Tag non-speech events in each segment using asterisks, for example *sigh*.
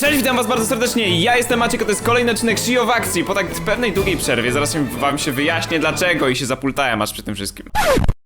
Cześć, witam was bardzo serdecznie, ja jestem Maciek, a to jest kolejny odcinek Shio w akcji. Po tak pewnej długiej przerwie, zaraz wam się wyjaśnię dlaczego i się zapultałem aż przy tym wszystkim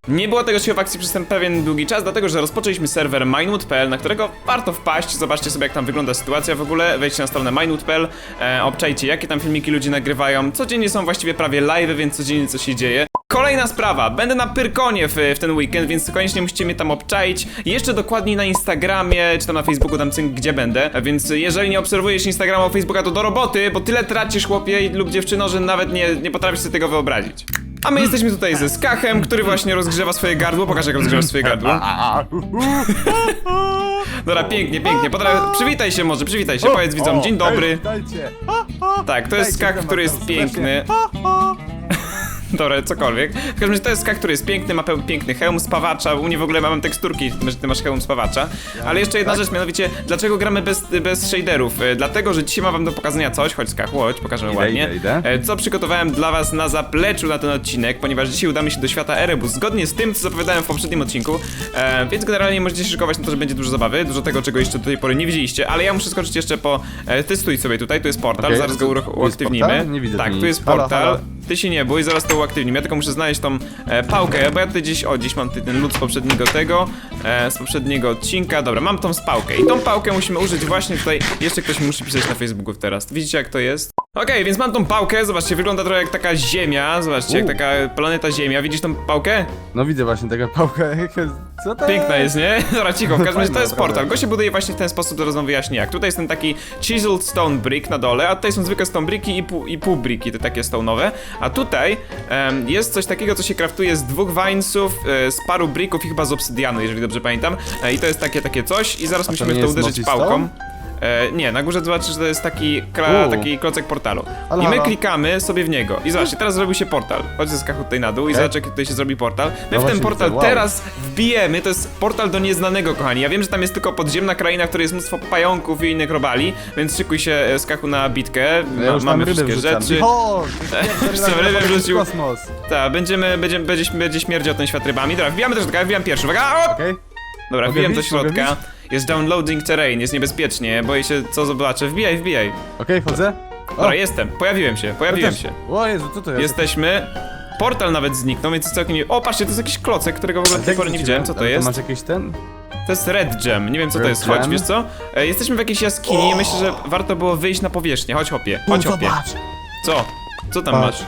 nie było tego Shio w akcji przez ten pewien długi czas, dlatego że rozpoczęliśmy serwer Minewood.pl, na którego warto wpaść, zobaczcie sobie jak tam wygląda sytuacja w ogóle, wejdźcie na stronę Minewood.pl, e, obczajcie jakie tam filmiki ludzie nagrywają, codziennie są właściwie prawie live, więc codziennie coś się dzieje. Kolejna sprawa, będę na Pyrkonie w, w ten weekend, więc koniecznie musicie mnie tam obczaić. Jeszcze dokładniej na Instagramie, czy tam na Facebooku, tam cynk, gdzie będę. Więc jeżeli nie obserwujesz Instagrama, Facebooka, to do roboty, bo tyle tracisz chłopie lub dziewczyno, że nawet nie, nie potrafisz sobie tego wyobrazić. A my jesteśmy tutaj ze Skachem, który właśnie rozgrzewa swoje gardło. Pokaż jak rozgrzewasz swoje gardło. Dobra, pięknie, pięknie. Potra... Przywitaj się może, przywitaj się, powiedz widzom dzień dobry. Dajcie. Tak, to jest skak, który jest piękny. Dobra, cokolwiek. W każdym razie to jest skak, który jest piękny, ma peł- piękny hełm spawacza. U mnie w ogóle mam teksturki, że ty masz hełm spawacza. Ale jeszcze jedna rzecz, mianowicie, dlaczego gramy bez, bez shaderów? E, Dlatego, że dzisiaj mam wam do pokazania coś, chodź skak, chodź, pokażemy Idę, ładnie. idę, idę. E, Co przygotowałem dla was na zapleczu na ten odcinek, ponieważ dzisiaj udamy się do świata Erebus, zgodnie z tym, co zapowiadałem w poprzednim odcinku. E, więc generalnie możecie się szykować na to, że będzie dużo zabawy, dużo tego, czego jeszcze do tej pory nie widzieliście, ale ja muszę skoczyć jeszcze po... E, ty stój sobie tutaj, tu jest portal, Okej, zaraz go tu- uruch- tu jest uaktywnimy. portal? Nie widzę tak, tu tu nic. jest Halo, portal. halo. Ty się nie bój, zaraz to uaktywnim. Ja tylko muszę znaleźć tą e, pałkę, bo ja tutaj gdzieś, o, gdzieś mam ten lód z poprzedniego tego, e, z poprzedniego odcinka. Dobra, mam tą spałkę i tą pałkę musimy użyć właśnie tutaj. Jeszcze ktoś mi musi pisać na Facebooku teraz. Widzicie jak to jest? Okej, więc mam tą pałkę, zobaczcie, wygląda trochę jak taka ziemia, zobaczcie, jak U. taka planeta ziemia. Widzisz tą pałkę? No widzę właśnie tego pałkę. *laughs* Co to Piękna jest, nie? *laughs* Dobra, cicho, w każdym razie to jest portal. Go się buduje właśnie w ten sposób, zaraz wam wyjaśnię jak. Tutaj jest ten taki chiseled stone brick na dole, a tutaj są zwykłe stone bricki i pół, i pół bricki, te takie stone'owe. A tutaj em, jest coś takiego, co się kraftuje z dwóch vinesów, e, z paru bricków i chyba z obsydianu, jeżeli dobrze pamiętam. E, I to jest takie, takie coś i zaraz to musimy to jest uderzyć pałką. E, nie, na górze zobaczysz, że to jest taki, kla, U. taki klocek portalu. I my klikamy sobie w niego. I zobaczcie, teraz zrobił się portal. Chodź ze skachu tutaj na dół i Okej. zobacz, jak tutaj się zrobi portal. My No w ten właśnie portal widzę, wow. teraz wbijemy, to jest portal do nieznanego, kochani. Ja wiem, że tam jest tylko podziemna kraina, w której jest mnóstwo pająków i innych robali, więc szykuj się e, skachu na bitkę. No Ja Ma, już mamy wszystkie wrzucam. rzeczy. O, Co, rybę wrzucił? Kosmos. Tak, będziemy, będzie, będzie, będzie śmierdział ten świat rybami. Dobra, wbijamy też do ja wbijam pierwszy. Uwaga! O! Okej. Dobra, Mogę wbijam do wbić? Mogę środka. Jest downloading terrain, jest niebezpiecznie, boję się co zobaczę. Wbijaj, wbijaj. Okej, chodzę. O, Dobra, jestem, pojawiłem się, pojawiłem się. O Jezu, co to jest? Jesteśmy. Portal nawet zniknął, więc jest całkiem nie... O, patrzcie, to jest jakiś klocek, którego w ogóle do tej pory nie widziałem, co to jest. masz jakiś ten? To jest Red Gem, nie wiem co to Red jest, chodź, Gem? wiesz co? E, jesteśmy w jakiejś jaskini i myślę, że warto było wyjść na powierzchnię, chodź hopie, chodź hopie. Co? Co tam Patrz. masz?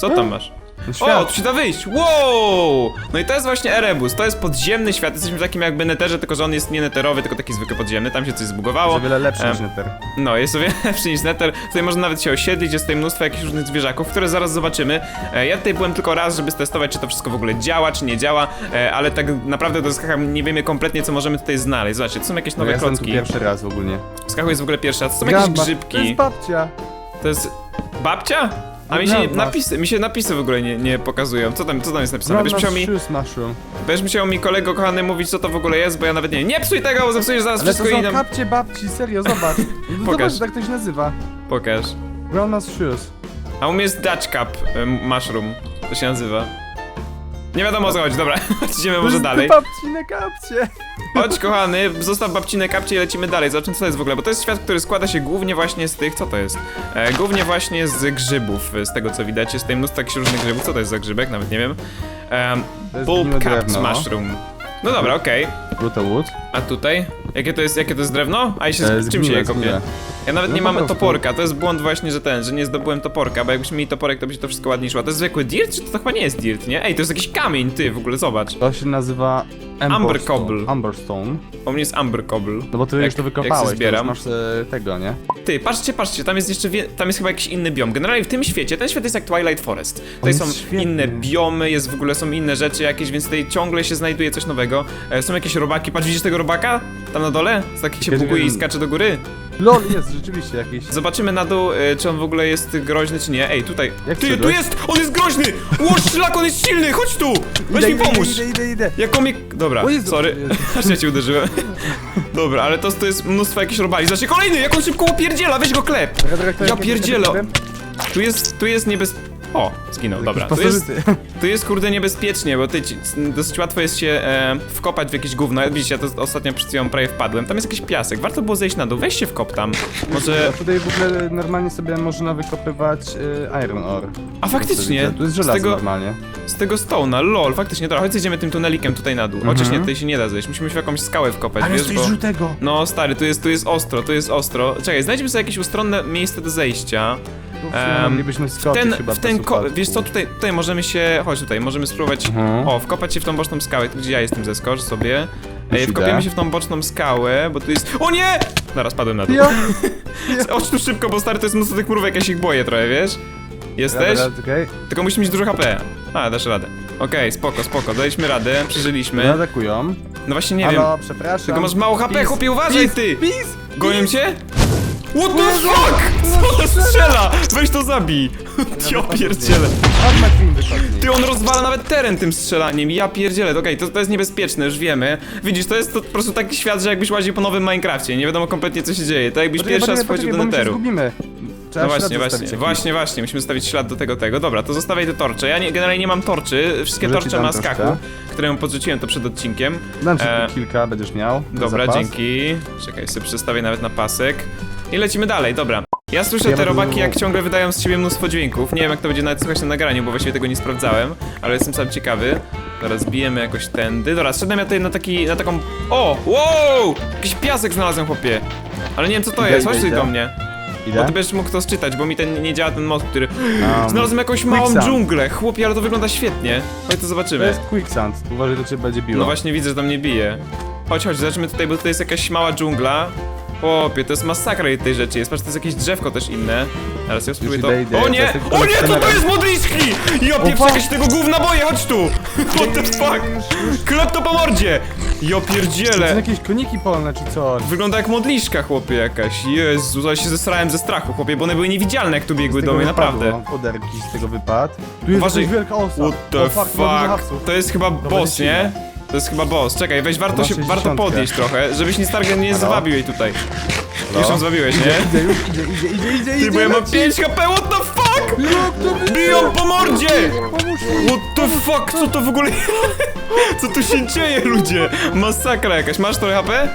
Co tam masz? No O, tu się da wyjść! Wow! No i to jest właśnie Erebus, to jest podziemny świat, jesteśmy w takim jakby neterze, tylko że on jest nie neterowy, tylko taki zwykły podziemny, tam się coś zbugowało. Jest o wiele lepszy niż Nether. No, jest o wiele *laughs* lepszy niż Nether. Tutaj można nawet się osiedlić, jest tutaj mnóstwo jakichś różnych zwierzaków, które zaraz zobaczymy. E, ja tutaj byłem tylko raz, żeby stestować, czy to wszystko w ogóle działa, czy nie działa, e, ale tak naprawdę do skacha nie wiemy kompletnie, co możemy tutaj znaleźć. Zobaczcie, to są jakieś No nowe ja jestem tu klocki. pierwszy raz ogólnie. Skachu jest w ogóle pierwszy raz. To są Grandma. jakieś To grzybki. jest babcia. To jest babcia? A mi się napisy, mi się napisy w ogóle nie, nie pokazują. Co tam, co tam jest napisane? Będziesz musiał mi, shoes mushroom. będziesz musiał mi kolego kochany mówić, co to w ogóle jest, bo ja nawet nie. Nie psuj tego, bo zepsujesz zaraz Ale to wszystko i są nam... kapcie babci, serio, zobacz. *laughs* No Pokaż. Zobacz, tak to się nazywa. Pokaż. Grandma's shoes. A u mnie jest Dutch Cup em, Mushroom. To się nazywa. Nie wiadomo o co chodzi, dobra, *laughs* idziemy może dalej. babcine kapcie. Chodź kochany, zostaw babcinę kapcie i lecimy dalej. Zobaczymy co to jest w ogóle, bo to jest świat, który składa się głównie właśnie z tych, co to jest? E, głównie właśnie z grzybów, z tego co widać. Jest tutaj mnóstwo jakichś różnych grzybów. Co to jest za grzybek? Nawet nie wiem. Um, To jest Bulb Capped drewno. Mushroom. No dobra, okej. Brutal wood. A tutaj? Jakie to jest, jakie to jest drewno? A i się, E, z czym się je kopie? Ja nawet No nie po mam toporka, to jest błąd właśnie, że ten, że nie zdobyłem toporka, bo jakbyśmy mieli toporek, to by się to wszystko ładnie szło. To jest zwykły dirt, czy to, to chyba nie jest dirt, nie? Ej, to jest jakiś kamień, ty, w ogóle zobacz. To się nazywa Amber Cobble. Stone. Amber Stone. U mnie jest Amber Cobble. No bo ty Jak- już to jak wykopałeś, to zbieram. już masz e, tego, nie? Ty, patrzcie, patrzcie, tam jest jeszcze, tam jest chyba jakiś inny biom. Generalnie w tym świecie, ten świat jest jak Twilight Forest. Tutaj są świetny. inne biomy, jest w ogóle, są inne rzeczy jakieś, więc tutaj ciągle się znajduje coś nowego. E, są jakieś robaki, patrz, widzisz tego robaka? Tam na dole? Z taki się buguje i skacze do góry. LOL, jest rzeczywiście jakiś. Zobaczymy na dół, e, czy on w ogóle jest groźny, czy nie. Ej, tutaj. Jak Ty, tu wszedłeś? jest! On jest groźny! Łoż szlak, on jest silny! Chodź tu! Weź Idę, mi idę, pomóż! Idę, idę, idę. Jak on mnie... Dobra, O Jezu, sorry. Jezu. Aż ja cię uderzyłem. Dobra, ale to, to jest mnóstwo jakichś robali. Zobaczcie, kolejny! Jak on szybko opierdziela! Weź go klep! Czekaj, czekaj, Ja czekaj, pierdzielę! czekaj, czekaj. Tu jest, tu jest niebez... O, zginął, dobra. Tu jest, tu jest kurde niebezpiecznie, bo ty, dosyć łatwo jest się e, wkopać w jakieś gówno. Widzicie, ja to ostatnio przed chwilą prawie wpadłem. Tam jest jakiś piasek, warto było zejść na dół. Weź się wkop tam. Może... Tutaj w ogóle normalnie sobie można wykopywać y, iron ore. A faktycznie, Tu jest z żelazo tego, normalnie. z tego stone'a, lol, faktycznie, dobra, chodź zejdziemy tym tunelikiem tutaj na dół. Chociaż nie, tutaj się nie da zejść, musimy się w jakąś skałę wkopać, Ale wiesz, coś bo... żółtego! No stary, tu jest, tu jest ostro, tu jest ostro. Czekaj, znajdźmy sobie jakieś ustronne miejsce do zejścia. Moglibyśmy skoczyć Ten, chyba w ten ko- wiesz co, tutaj, tutaj możemy się, chodź tutaj, możemy spróbować, Mhm. o, wkopać się w tą boczną skałę, gdzie ja jestem, zeskocz sobie. Już Ej, wkopiemy idę. się w tą boczną skałę, bo tu jest, o nie! Zaraz padłem na dół. Ja! *laughs* Chodź tu szybko, bo stary, to jest mnóstwo tych mrówek, ja się ich boję trochę, wiesz? Jesteś? Dobra, okej. Tylko musisz mieć dużo HP. A, dasz radę. Okej, spoko, spoko, daliśmy radę, przeżyliśmy. Atakują. No właśnie nie wiem. Halo, przepraszam. Tylko masz mało HP, Pis, chłopie, uważaj pis, ty! Pis! Gonią cię? What the fuck? Co to strzela? Weź to zabij! Ja pierdzielę. Wychodzi. Ty, on rozwala nawet teren tym strzelaniem, ja pierdzielę. Okej, to, to jest niebezpieczne, już wiemy. Widzisz, to jest to po prostu taki świat, że jakbyś łaził po nowym Minecrafcie, nie wiadomo kompletnie co się dzieje. Tak jakbyś pierwszy raz wchodził do neteru. zgubimy. Trzeba No ślad właśnie, zostawić właśnie, jakiś. właśnie, właśnie, musimy stawić ślad do tego, tego. Dobra, to zostawiaj te torcze. Ja nie, generalnie nie mam torczy, wszystkie Może ci torcze troszkę. skaku, któremu podrzuciłem to przed odcinkiem. Dam ci E, kilka, będziesz miał. na Dobra, zapas. dzięki. Czekaj, sobie przestawię nawet na pasek. I lecimy dalej, dobra. Ja słyszę te robaki, jak ciągle wydają z siebie mnóstwo dźwięków. Nie wiem, jak to będzie nawet słychać na nagraniu, bo właściwie tego nie sprawdzałem, ale jestem sam ciekawy. Teraz bijemy jakoś tędy. Dobra, szedłem ja tutaj na taki, na taką... O! Wow! Jakiś piasek znalazłem, chłopie. Ale nie wiem, co to Idę, jest, idę, chodź tutaj idę. do mnie. Bo Ile? ty będziesz mógł to czytać, bo mi ten nie działa ten mod, który... Um, *gasps* Znalazłem jakąś małą quicksand. dżunglę, chłopie, ale to wygląda świetnie. Chodź to To zobaczymy. jest quicksand. Uważaj, do ciebie będzie biło. No właśnie widzę, że tam nie bije. Chodź, chodź, zobaczymy tutaj, bo tutaj jest jakaś mała dżungla. Chłopie, to jest masakra tej rzeczy jest. Patrz, to jest jakieś drzewko też inne. Teraz ja spróbuję to... idę, idę, O to nie! O nie, to kolekcjoner. jest modliszki? Ja fuck. jakieś tego gówna boję, chodź tu! *laughs* What the fuck? Klep to po mordzie! Ja To są pierdzielę! jakieś koniki polne czy co? Wygląda jak modliszka, chłopie, jakaś. Jezu, ale się zesrałem ze strachu, chłopie, bo one były niewidzialne, jak tu biegły do mnie, naprawdę. Poderki z tego wypadł. Tu jest Uważaj. jakaś wielka osa. What the o, fuck, ma dużo fuck? hapsów. To jest chyba boss, nie? To jest chyba boss. Czekaj, weź, warto się, warto 60. podjeść trochę, żebyś nie stargę nie zwabił jej tutaj. Halo? Już ją zwabiłeś, nie? Idzie, już idzie, idzie, idzie, idzie, Ty, idzie. bo ja mam leci. 5 HP, what the fuck? Jak to Biją po mordzie! Pomóż mi. What the fuck, co to w ogóle... *laughs* Co tu się dzieje, ludzie? Masakra jakaś, masz trochę HP?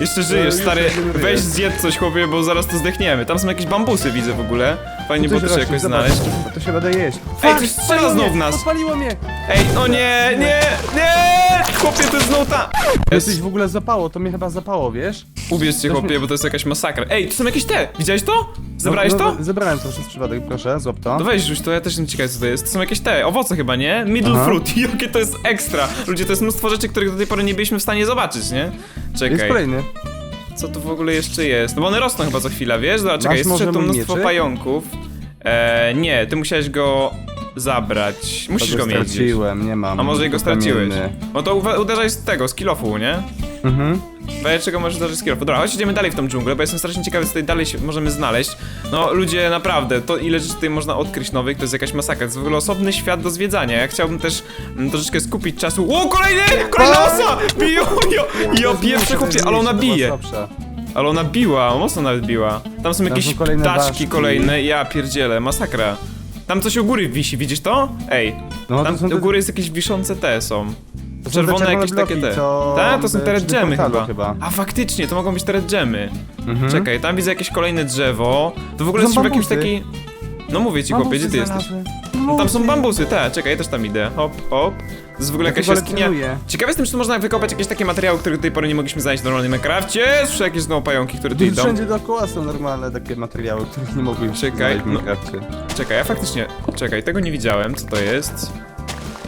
Jeszcze żyjesz, już stary, weź zjedz coś, chłopie, bo zaraz to zdechniemy. Tam są jakieś bambusy, widzę w ogóle. Fajnie było też rośnie, jakoś znaleźć. To, to się da jeść. Ej, Fuck, coś strzela znowu w nas. Podpaliło mnie! Ej, o nie, nie, nie! Chłopie, to jest znowu ta... Jesteś w ogóle zapało, to mnie chyba zapało, wiesz? Ubierz się, chłopie, bo to jest jakaś masakra. Ej, to są jakieś te! Widziałeś to? Zebrałeś no, to? No, zebrałem to przez przypadek, proszę, złap to. No weź rzuć to, ja też jestem ciekaw co to jest. To są jakieś te, owoce chyba, nie? Middle Aha. fruit, *laughs* jakie to jest ekstra. Ludzie, to jest mnóstwo rzeczy, których do tej pory nie byliśmy w stanie zobaczyć, nie? Jest Czekaj, kolejny. Co tu w ogóle jeszcze jest? No bo one rosną chyba co chwila, wiesz? Dobra, czekaj, jest tu mnóstwo mieczyk? pająków. Eee, nie, ty musiałeś go zabrać. Musisz To go mieć straciłem, nie mam. A może go straciłeś? No to uderzaj z tego, z kilofu, nie? Mhm. Weź czego możesz uderzyć z. Dobra, chodź idziemy dalej w tą dżunglę, bo jestem strasznie ciekawy, co tutaj dalej się możemy znaleźć. No, ludzie, naprawdę, to ile rzeczy tutaj można odkryć nowych, to jest jakaś masakra. To jest w ogóle osobny świat do zwiedzania. Ja chciałbym też mm, troszeczkę skupić czasu. O, kolejny! Kolejna osa! Biją! Jo, jo pierwsze chłopie, ale ona bije. Ale ona biła, mocno nawet biła. Tam są jakieś są kolejne ptaczki ważki. kolejne, ja pierdzielę, masakra. Tam coś u góry wisi, widzisz to? Ej, No, to tam są te- u góry jest jakieś wiszące te są. To są te Czerwone jakieś takie bloki, te. co Tak, to są te przy red portalu chyba. chyba. A faktycznie, to mogą być te red gemmy. Mhm. Czekaj, tam widzę jakieś kolejne drzewo. To w ogóle To są jesteśmy w jakimś bambusy. taki... No mówię ci chłopie, gdzie ty jesteś? No, tam są bambusy, te, czekaj, ja też tam idę. Hop, hop. To jest w ogóle Ja jakaś jaskinia. Ciekawe jestem, czy tu można wykopać jakieś takie materiały, których do tej pory nie mogliśmy znaleźć w normalnym Minecrafcie. Słyszę jakieś znowu pająki, które tu Tu idą. wszędzie dookoła są normalne takie materiały, których nie mogłem Czekaj, znaleźć w no. Minecrafcie. Czekaj, ja faktycznie. Czekaj, tego nie widziałem, co to jest?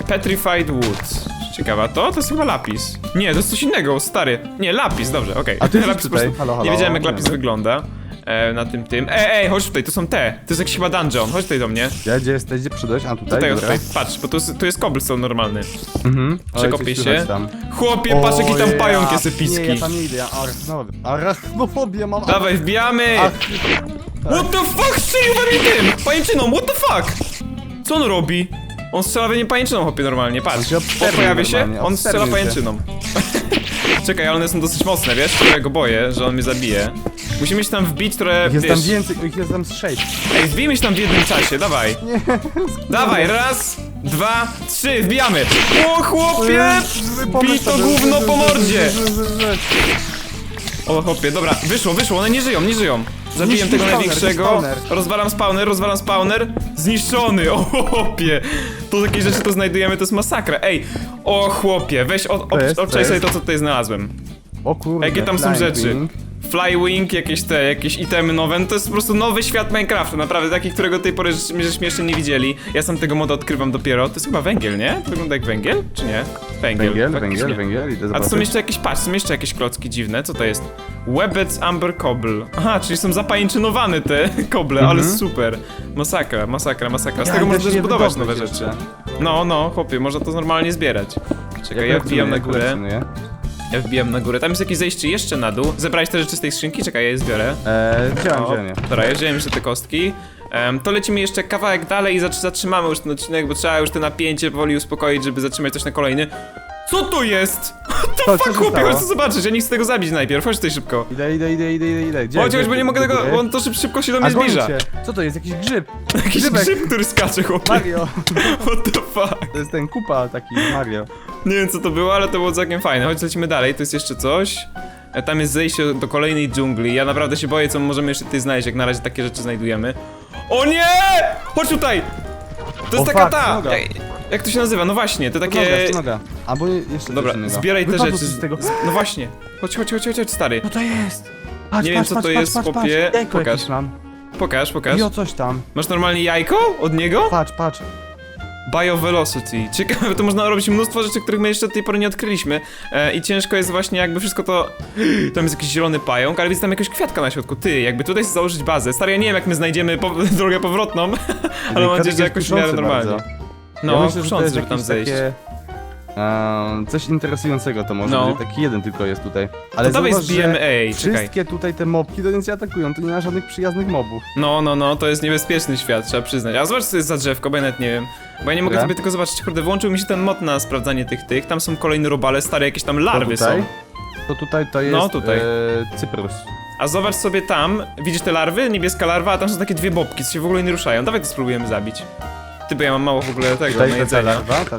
Petrified Wood. Ciekawa, to? To jest chyba lapis. Nie, to jest coś innego, stary. Nie, lapis, dobrze, okej. A ty *laughs* lapis jesteś tutaj. Halo, halo. Nie wiedziałem, jak lapis Nie. wygląda. E, na tym tym. Ej, ej, chodź tutaj, to są te. To jest jakiś chyba dungeon. Chodź tutaj do mnie. Ja, gdzie jesteś, gdzie przyszedłeś? A tutaj, Tutaj, dobra. tutaj. Patrz, bo tu jest, tu jest cobblestone normalny. Mhm. Przekopię coś się. Tam. Chłopie, patrz jaki tam O, pająk jest Nie, epicki. ja tam nie idę, ja arachnofobię. Arachnofobię mam. Dawaj, wbijamy! Ach, What the fuck, strzelił we mnie tym! Pajęczyną, what the fuck? Co on robi? On strzela we mnie pajęczyną, chłopie, normalnie, On patrz. się O, obserwuje pojawia się, normalnie, on strzela się. pajęczyną. *laughs* Czekaj, ale one są dosyć mocne, wiesz? Ja go boję, że on mnie zabije. Musimy się tam wbić, które, jest wiesz... tam więcej, ich jest tam z sześć. Ej, wbijmy się tam w jednym czasie, dawaj. Nie, *laughs* Dawaj, raz, dwa, trzy, wbijamy. O chłopie! Bij to gówno po mordzie! O chłopie, dobra, wyszło, wyszło, one nie żyją, nie żyją. Niszcz tego spawner, największego. spawner. Rozwalam spawner, rozwalam spawner. Zniszczony, o chłopie. To takie rzeczy to znajdujemy, to jest masakra. Ej, o chłopie, weź od, ob, obczaj sobie to, co tutaj znalazłem. O kurde, Jakie tam są rzeczy? Wing. Flywing, jakieś te, jakieś itemy nowe, no to jest po prostu nowy świat Minecrafta, naprawdę, taki, którego do tej pory żeśmy jeszcze nie widzieli. Ja sam tego moda odkrywam dopiero. To jest chyba węgiel, nie? To wygląda jak węgiel, czy nie? Węgiel, Węgiel, faktycznie. węgiel, węgiel, idę A to zobaczyć. są jeszcze jakieś, patrz, są jeszcze jakieś klocki dziwne, co to jest? Webbets Amber Cobble. Aha, czyli są zapajęczynowane te *laughs* koble, ale Mhm. super. Masakra, masakra, masakra. Z Ja tego idę można też budować nowe wydobyć rzeczy. jeszcze. No, no, chłopie, można to normalnie zbierać. Czekaj, ja wbijam na górę. Ja wbijam na górę. Tam jest jakieś zejście jeszcze na dół. Zebrałeś te rzeczy z tej skrzynki? Czekaj, ja je zbiorę. Eee, wziąłem, wziąłem je. Dobra, ja wziąłem jeszcze te kostki. Em, to lecimy jeszcze kawałek dalej i zatr- zatrzymamy już ten odcinek, bo trzeba już te napięcie powoli uspokoić, żeby zatrzymać coś na kolejny. Co to jest? *laughs* What Co- co fuck, się chłopie, stało? chodź to zobaczyć, ja nie chcę tego zabić najpierw, chodź tutaj szybko. Idę, idę, idę, idę, idę, idę. Gdzie? Chodź, gdzie, chodź, bo nie gdzie, mogę gdzie, tego, gdzie? on to szyb, szybko się do mnie A zbliża. Co to jest? Jakiś grzyb? *laughs* Jakiś Grzybek. grzyb, który skacze, chłopie. Mario. *laughs* What the fuck. To jest ten kupa taki Mario. Nie wiem co to było, ale to było całkiem fajne. Chodź, lecimy dalej, to jest jeszcze coś. E, Tam jest zejście do kolejnej dżungli. Ja naprawdę się boję, co możemy jeszcze tutaj znaleźć, jak na razie takie rzeczy znajdujemy. O nie! Chodź tutaj! To jest O, taka fuck, ta! noga. Jak, jak to się nazywa? No właśnie, To takie... noga, to noga. Albo jeszcze Dobra, coś innego. zbieraj te Wypadło rzeczy. coś z tego. Z- No właśnie. Chodź, chodź, chodź, chodź, chodź, stary. No to jest. Patrz, Nie wiem, patrz, co to patrz, jest, patrz, patrz, chłopie. patrz. Jajko Pokaż. jakieś mam. Pokaż, pokaż. Jo, coś tam. Masz normalnie jajko od niego? Patrz, patrz. Biovelocity. Ciekawe, to można robić mnóstwo rzeczy, których my jeszcze do tej pory nie odkryliśmy. E, I ciężko jest właśnie jakby wszystko to... Tam jest jakiś zielony pająk, ale widzę tam jakiegoś kwiatka na środku. Ty, jakby tutaj sobie założyć bazę. Stary, ja nie wiem jak my znajdziemy po *laughs* drogę powrotną, *laughs* ale mam nadzieję, że jakoś w miarę normalnie. No, No, ja myślę, że tam jakieś zejść. takie... coś interesującego to może, No. że taki jeden tylko jest tutaj. Ale To dawaj zauważ, zbijemy, że ej, czekaj. wszystkie tutaj te mobki to nic nie atakują, to nie ma żadnych przyjaznych mobów. No, no, no, to jest niebezpieczny świat, trzeba przyznać. A zobacz co jest za drzewko, bo ja nawet nie wiem. Bo ja nie mogę Dobra. sobie tylko zobaczyć, kurde, włączył mi się ten mod na sprawdzanie tych, tych. Tam są kolejne robale, stare jakieś tam To larwy tutaj, są. to tutaj to jest No, tutaj. E, Cyprus. A zobacz sobie tam, widzisz te larwy? Niebieska larwa, a tam są takie dwie bobki, co się w ogóle nie ruszają. Dawaj to spróbujemy zabić. Ty, bo ja mam mało w ogóle tego Tutaj na ta, ta jedzenia. ta, ta, ta.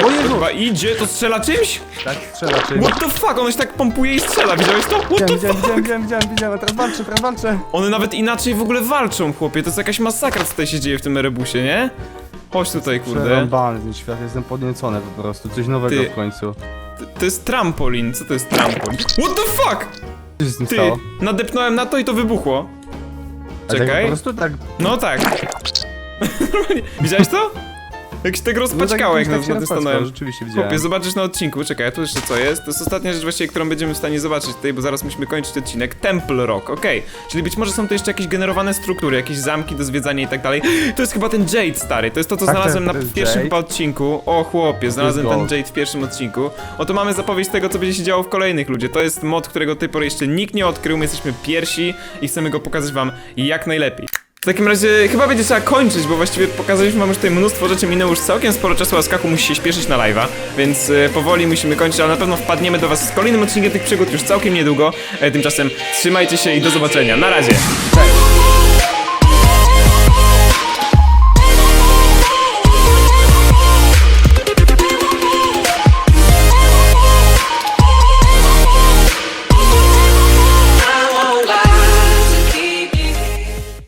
to, O Jezu! chyba idzie, to strzela czymś? Tak strzela czymś. What the fuck, on się tak pompuje i strzela, widziałeś to? What Widziałem, the widziałem, fuck? widziałem, widziałem, widziałem, widziałem, a teraz walczę, teraz walczę. One nawet inaczej w ogóle walczą, chłopie, to jest jakaś masakra, co tutaj się dzieje w tym Erebusie, nie? Chodź tutaj, kurde. Przerąbany ten świat, jestem podniecony po prostu, coś nowego Ty. w końcu. To jest trampolin, co to jest trampolin? What the fuck? Co się z tym Ty, stało? nadepnąłem na to i to wybuchło. Tak Czekaj. po prostu tak... No tak. *laughs* Widziałeś to? Jak się tego no tak rozpaćkało, jak jakoś na, tym rozpaczkało, stanąłem. Rzeczywiście widziałem. Chłopie, zobaczysz na odcinku, czekaj, a tu jeszcze co jest? To jest ostatnia rzecz właściwie, którą będziemy w stanie zobaczyć tutaj, bo zaraz musimy kończyć odcinek. Temple Rock, okej. Czyli być może są to jeszcze jakieś generowane struktury, jakieś zamki do zwiedzania i tak dalej. To jest chyba ten Jade, stary, to jest to, co Tak, znalazłem to na jest pierwszym Jade. chyba odcinku. O chłopie, znalazłem ten gold. Jade w pierwszym odcinku. Oto mamy zapowiedź tego, co będzie się działo w kolejnych, ludzie. To jest mod, którego do tej pory jeszcze nikt nie odkrył, my jesteśmy pierwsi i chcemy go pokazać wam jak najlepiej. W takim razie chyba będzie trzeba kończyć, bo właściwie pokazaliśmy wam już tutaj mnóstwo rzeczy, minęło już całkiem sporo czasu, a Skaku musi się śpieszyć na live'a, więc e, powoli musimy kończyć, ale na pewno wpadniemy do was z kolejnym odcinkiem tych przygód już całkiem niedługo. E, tymczasem trzymajcie się i do zobaczenia. Na razie! Cześć.